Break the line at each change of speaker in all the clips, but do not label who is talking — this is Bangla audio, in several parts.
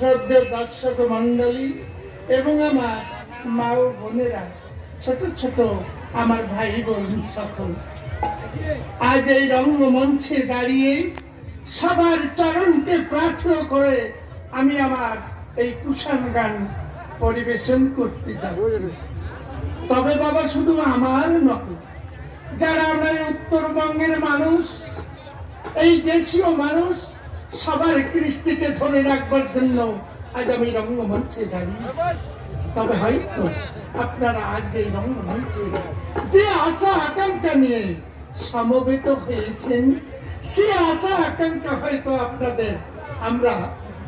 শ্রদ্ধেয় দর্শক মন্ডলী এবং আমার মা ও বোনেরা, ছোট ছোট আমার ভাই বোন সকল। আজ এই রঙ্গমঞ্চে দাঁড়িয়ে সবার চরণকে প্রার্থনা করে আমি আমার এই কুষাণ গান পরিবেশন করতে যাচ্ছি। তবে বাবা, শুধু আমার নয় যারা আমরা উত্তরবঙ্গের মানুষ, এই দেশীয় মানুষ সবার কৃষ্টিকে ধরে রাখবার জন্য আজ আমি রঙ্গমঞ্চে দাঁড়িয়ে তবে হয়তো আপনারা আজকে রঙ্গমঞ্চে যে আশা আকাঙ্ক্ষা নিয়ে সমবেত হয়েছেন, সে আশা আকাঙ্ক্ষা হয়তো আপনাদের আমরা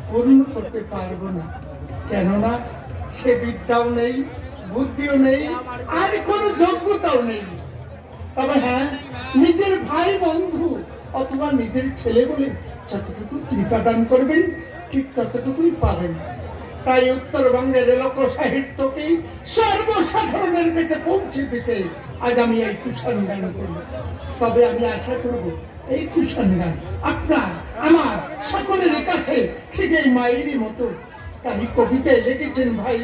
পূর্ণ করতে পারব না। কেননা সে বিদ্যাও নেই, বুদ্ধিও নেই, আর কোনো যোগ্যতাও নেই। তবে হ্যাঁ নিজের ভাই বন্ধু অথবা নিজের ছেলে বলে যতটুকু কৃপাদান করবেন, ঠিক ততটুকুই পাবেন। তাই উত্তরবঙ্গের লোক সাহিত্যকে সর্বসাধারণের কাছে পৌঁছে দিতে আজ আমি এই গান করব। তবে আমি আশা করব, এই গান আপনার, আমার সকলের কাছে ঠিক এই মায়েরই মতো। তাই কবিতায় লিখেছেন ভাই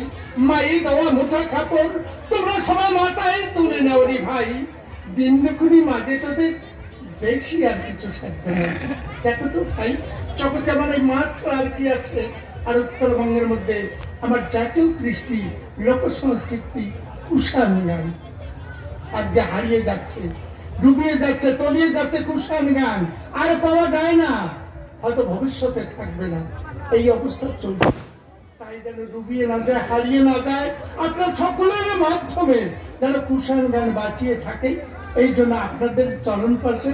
মাই দেওয়া মুঠা কাপড় তোমরা সবাই মাথায় তুলে নাও ভাই। দিন দুপুরি মাঝে তোদের বেশি আর কিছু সাধ্য দেখো তো ভাই, জগতে আমার এই মাছ আর কি আছে? আর উত্তরবঙ্গের মধ্যে আমার জাতীয় কৃষ্টি লোক সংস্কৃতি কুষাণ গান আজকে হারিয়ে যাচ্ছে, ডুবিয়ে যাচ্ছে, তলিয়ে যাচ্ছে কুষাণ গান আর পাওয়া যায় না। হয়তো ভবিষ্যতে থাকবে না। এই অবস্থা চলছে। তাই যেন ডুবিয়ে না যায়, হারিয়ে না যায় আপনার সকলের মাধ্যমে যেন কুষাণ গান বাঁচিয়ে থাকে। এই জন্য আপনাদের চরণ পাশে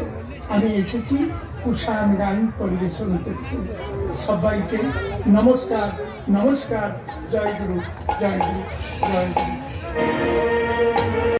আমি এসেছি। কুষাণ গান পরিবেশন করতে। সবাইকে নমস্কার নমস্কার। জয় গুরু জয় গুরু জয় গুরু।